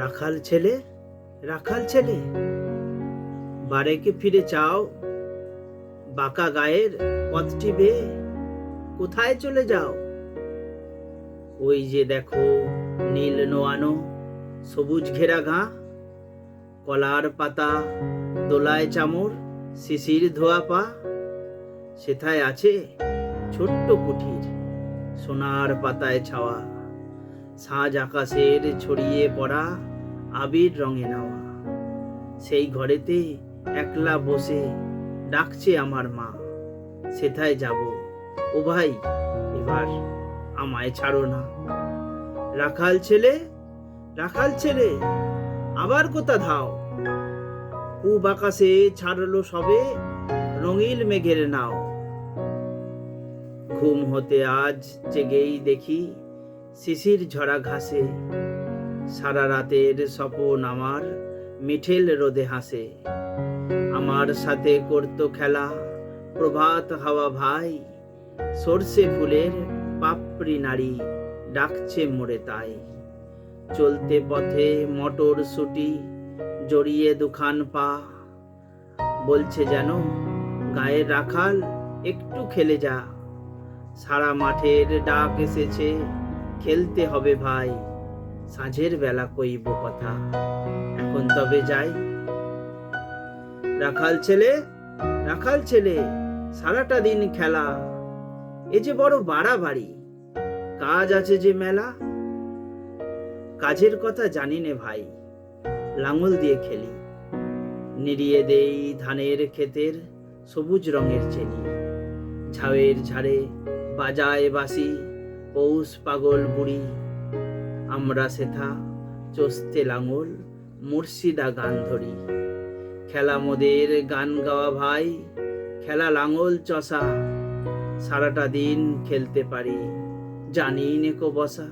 রাখাল ছেলে? রাখাল ছেলে? বারেকে ফিরে চাও? বাঁকা গায়ের পথটি বেয়ে কোথায় চলে যাও? ওই যে দেখো নীল নোয়ানো, সবুজ ঘেরা ঘা, কলার পাতা, দোলায় চামর, শিশির ধোয়া পা। সেথায় আছে ছোট্ট কুঠির, সোনার পাতায় ছাওয়া। সাজ আকাশের ছড়িয়ে পড়া আবির রঙে নেওয়া। সেই ঘরেতে একলা বসে ডাকছে আমার মা। সেথায় যাব। ও ভাই, এবার আমায় ছাড়ো না। রাখাল ছেলে রাখাল ছেলে, আবার কোথা ধাও? পূব আকাশে ছাড়লো সবে রঙিল মেঘের নাও। ঘুম হতে আজ জেগেই দেখি শিশির ঝরা ঘাসে। সারা রাতের স্বপন আমার মিঠেল রোদে হাসে। আমার সাথে করতো খেলা, প্রভাত হাওয়া ভাই, সর্ষে ফুলের পাপড়ি নারী ডাকছে মোড়ে তাই। চলতে পথে মটর সুটি জড়িয়ে দুখান পা, বলছে যেন গায়ের রাখাল একটু খেলে যা। সারা মাঠের ডাক এসেছে, খেলতে হবে ভাই। সাঁঝের বেলা কইব কথা। এখন তবে যাই। রাখাল ছেলে রাখাল ছেলে, সারাটা দিন খেলা। এ যে বড় বাড়াবাড়ি। কাজ আছে যে মেলা। কাজের কথা জানি নে ভাই। লাঙল দিয়ে খেলি। নিড়িয়ে দেই ধানের ক্ষেতের সবুজ রঙের চেনি। ঝাউয়ের ঝাড়ে বাজায় বাসি, পৌষ পাগল বুড়ি। আমরা সেথা চস্তে লাঙল, মুর্শিদা গান ধরি। খেলা মোদের গান গাওয়া ভাই, খেলা লাঙল চষা। সারাটা দিন খেলতে পারি, জানি নেকো বসা।